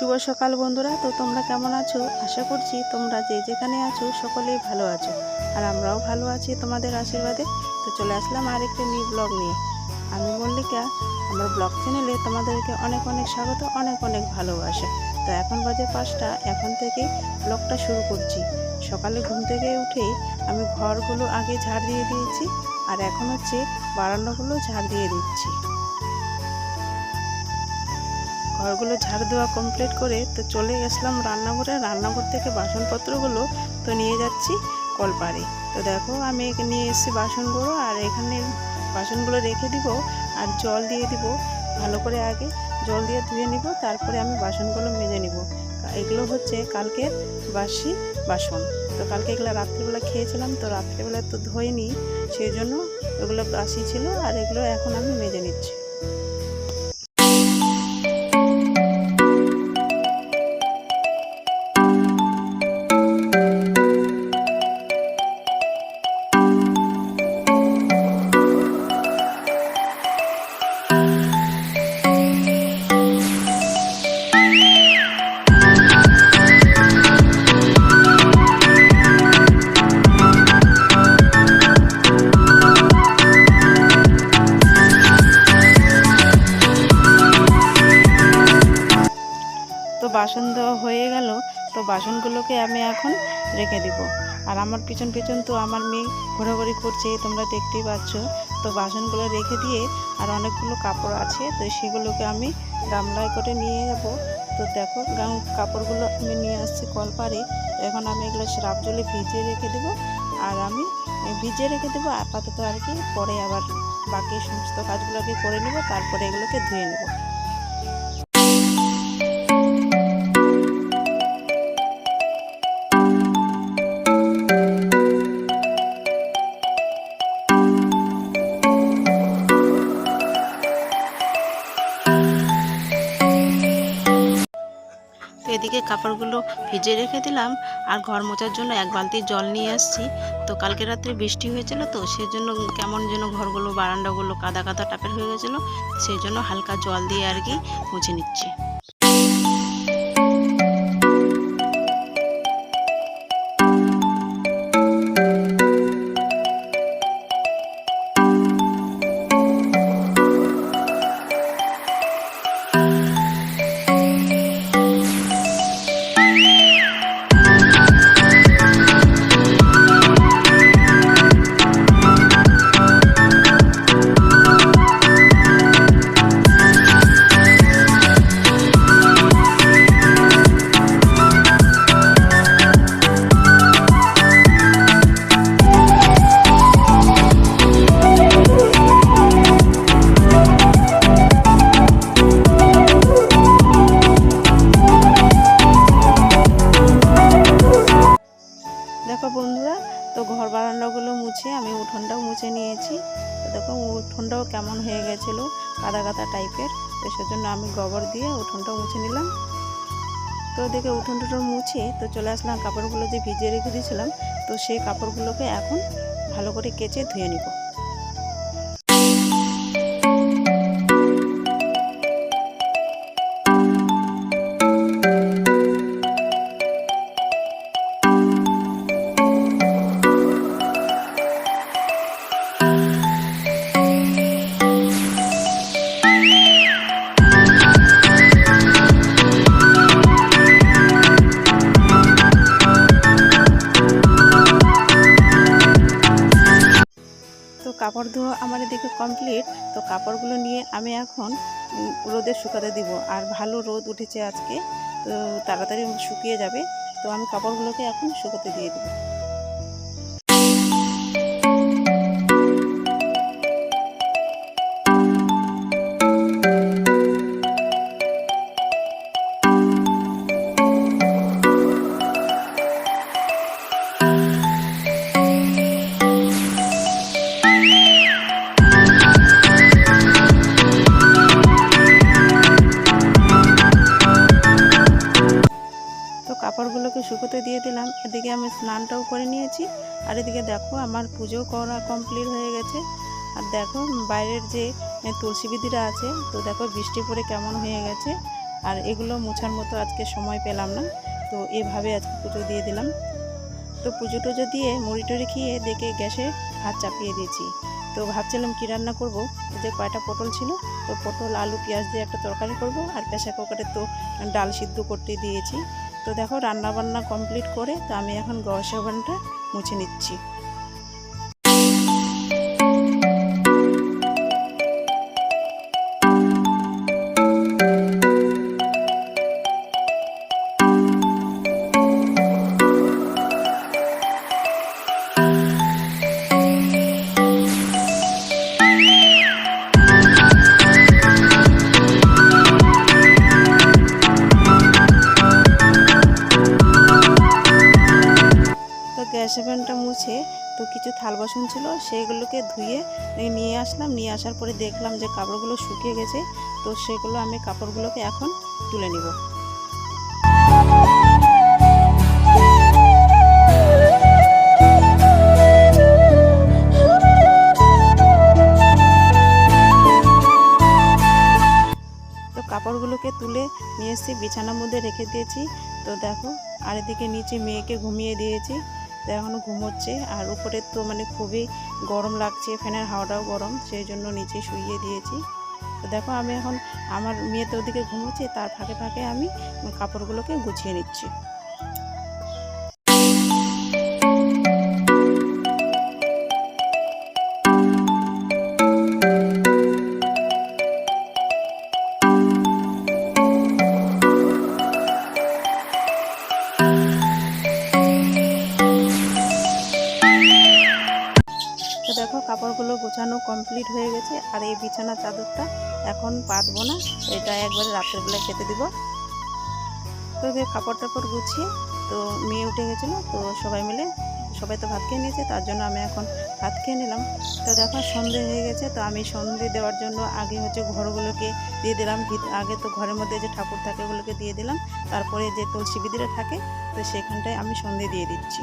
শুভ সকাল বন্ধুরা। তো তোমরা কেমন আছো? আশা করছি তোমরা যে যেখানে আছো সকলেই ভালো আছো। আর আমরাও ভালো আছি তোমাদের আশীর্বাদে। তো চলে আসলাম আরেকটা নিউ ব্লগ নিয়ে। আমি মল্লিকা। আমার ব্লগ চ্যানেলে তোমাদেরকে অনেক অনেক স্বাগত, অনেক অনেক ভালোবাসা। তো এখন বাজে পাঁচটা। এখন থেকে ব্লগটা শুরু করছি। সকালে ঘুম থেকে উঠেই আমি ঘরগুলো আগে ঝাড় দিয়ে দিয়েছি। আর এখন হচ্ছে বারান্দাগুলো ঝাড় দিয়ে দিচ্ছি। ঘরগুলো ঝাড় দেওয়া কমপ্লিট করে তো চলে গেছিলাম রান্নাঘরে। রান্নাঘর থেকে বাসনপত্রগুলো তো নিয়ে যাচ্ছি কলপারে তো দেখো আমি নিয়ে এসেছি বাসনগুলো আর এখানে বাসনগুলো রেখে দিব আর জল দিয়ে দিব ভালো করে আগে। জল দিয়ে ধুয়ে নিব, তারপরে আমি বাসনগুলো মেজে নিব। এগুলো হচ্ছে কালকে বাসি বাসন। তো কালকে এগুলো রাত্রিবেলা খেয়েছিলাম, তো রাত্রিবেলা তো ধোয়নি সেই জন্য এগুলো বাসি ছিল আর এগুলো এখন আমি মেজে নিচ্ছি। দেওয়া হয়ে গেল, তো বাসনগুলোকে আমি এখন রেখে দিব। আর আমার পিছন পিছন তো আমার মেয়ে ঘোরাঘুরি করছে, তোমরা দেখতেই পাচ্ছ। তো বাসনগুলো রেখে দিয়ে আর অনেকগুলো কাপড় আছে, তো সেগুলোকে আমি গামলায় করে নিয়ে যাব তো দেখো কাপড়গুলো আমি নিয়ে আসছি কলপারে। তো এখন আমি এগুলো শ্রাপ জলে ভিজিয়ে রেখে দেবো। আর আমি ভিজিয়ে রেখে দেবো, আপাতত আর কি। পরে আবার বাকি সমস্ত কাজগুলোকে করে নেব, তারপরে এগুলোকে ধুয়ে নেব। কাপড়গুলো ভিজে রেখে দিলাম। আর ঘর মোচার জন্য এক বালতি জল নিয়ে আসছি। তো কালকে রাত্রে বৃষ্টি হয়েছিল তো সেই জন্য কেমন যেন ঘরগুলো, বারান্দাগুলো কাদা কাদা টাপের হয়ে গেছিল সেই জন্য হালকা জল দিয়ে আর কি মুছে নিচ্ছি। দেখো বন্ধুরা, তো ঘর বারান্দাগুলো মুছে আমি উঠোনটাও মুছে নিয়েছি। তো দেখো উঠোনটাও কেমন হয়ে গেছিল, কাদা কাদা টাইপের। তো সেজন্য আমি গোবর দিয়ে উঠোনটাও মুছে নিলাম। তো দেখে উঠোন টুঠোন মুছে, তো চলে আসলাম, কাপড়গুলো যে ভিজিয়ে রেখে দিয়েছিলাম, তো সেই কাপড়গুলোকে এখন ভালো করে কেচে ধুয়ে নিব। কাপড় ধোয়া আমার এদিকে কমপ্লিট তো কাপড়গুলো নিয়ে আমি এখন রোদে শুকাতে দিব। আর ভালো রোদ উঠেছে আজকে, তো তাড়াতাড়ি শুকিয়ে যাবে। তো আমি কাপড়গুলোকে এখন শুকাতে দিয়ে দেবো। শুকোতে দিয়ে দিলাম। এদিকে আমি স্নানটাও করে নিয়েছি। আর এদিকে দেখো আমার পুজো করা কমপ্লিট হয়ে গেছে। আর দেখো বাইরের যে তুলসী বিধিরা আছে, তো দেখো বৃষ্টি পড়ে কেমন হয়ে গেছে। আর এগুলো মোছার মতো আজকে সময় পেলাম না, তো এভাবে আজকে পুজো দিয়ে দিলাম। তো পুজো টুজো দিয়ে মুড়ি টুড়ি খেয়ে দেখে গ্যাসে ভাত চাপিয়ে দিয়েছি। তো ভাবছিলাম কী রান্না করব? যে কয়টা পটল ছিল, তো পটল, আলু, পেঁয়াজ দিয়ে একটা তরকারি করব। আর প্রেশার কুকারে তো ডাল সিদ্ধ করতে দিয়েছি। তো দেখো রান্না বান্না কমপ্লিট করে তো আমি এখন গ্যাস ওভেনটা মুছে নিচ্ছি। কিছু থাল বাসন ছিল সেগুলোকে ধুয়ে নিয়ে আসলাম। নিয়ে আসার পরে দেখলাম যে কাপড়গুলো শুকিয়ে গেছে, তো সেগুলো আমি কাপড়গুলোকে এখন তুলে নিব। কাপড়গুলোকে তুলে নিয়ে এসেছি, বিছানার মধ্যে রেখে দিয়েছি। তো দেখো, আর এদিকে নিচে মেয়েকে ঘুমিয়ে দিয়েছি। তো এখনও ঘুমোচ্ছে। আর উপরে তো মানে খুবই গরম লাগছে, ফ্যানের হাওয়াটাও গরম, সেই জন্য নিচে শুইয়ে দিয়েছি। তো দেখো আমি এখন, আমার মেয়ে তো ওদিকে ঘুমোচ্ছে, তার ফাঁকে ফাঁকে আমি কাপড়গুলোকে গুছিয়ে নিচ্ছি। তো দেখো, কাপড়গুলো গোছানো কমপ্লিট হয়ে গেছে। আর এই বিছানা চাদরটা এখন পাতবো না, এটা একবারে রাত্রের বেলায় খেতে দিব। তো কাপড় টাপড় গুছিয়ে, তো মেয়ে উঠে গেছিল, তো সবাই মিলে, সবাই তো ভাত খেয়ে নিয়েছে, তার জন্য আমি এখন ভাত খেয়ে নিলাম। তো দেখো, সন্ধে হয়ে গেছে, তো আমি সন্ধে দেওয়ার জন্য আগে হচ্ছে ঘরগুলোকে দিয়ে দিলাম আগে তো ঘরের মধ্যে যে ঠাকুর থাকে ওগুলোকে দিয়ে দিলাম। তারপরে যে তুলসী বিদিরে থাকে, তো সেখানটায় আমি সন্ধে দিয়ে দিচ্ছি।